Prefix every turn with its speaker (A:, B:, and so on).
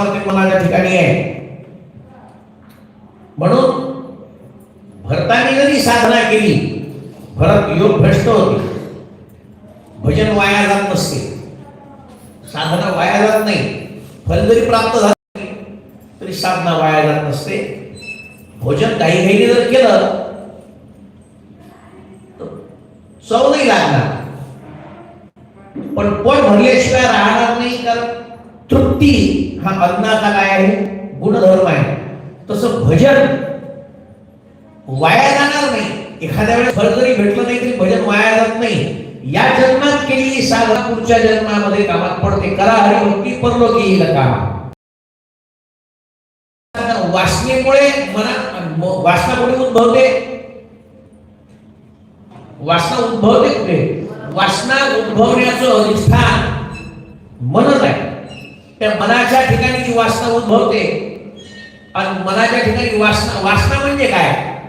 A: सामर्थ्य मनाच्या ठिकाणी आहे? म्हणून भरताने जरी साधना केली, भरत योग भ्रष्ट होते. भजन वाया जात नसते. साधना वाया जात नाही. फल जरी प्राप्त झालं तरी साधना वाया जात नसते. भोजन काही घाईने जर केलं चव नाही लागणार. पण पोट भरल्याशिवाय राहणार नाही कारण तृप्ती हा अन्नाचा काय आहे? गुणधर्म आहे. तसं भजन वाया जाणार नाही. एखाद्या वेळेस फळ जरी भेटलं नाही तरी भजन वाया जात नाही. या जन्मात केलेली साधना पुढच्या जन्मामध्ये कामात पडते. करा हरिभक्ती परलोकी येईल काम वासनेमुळे मना म- वासना कुठे उद्भवते? वासना उद्भवते कुठे? वासना उद्भवण्याचं अधिष्ठान मन त्या मनाच्या ठिकाणी जी वासना उद्भवते. आणि मनाच्या ठिकाणी वासना वासना म्हणजे काय?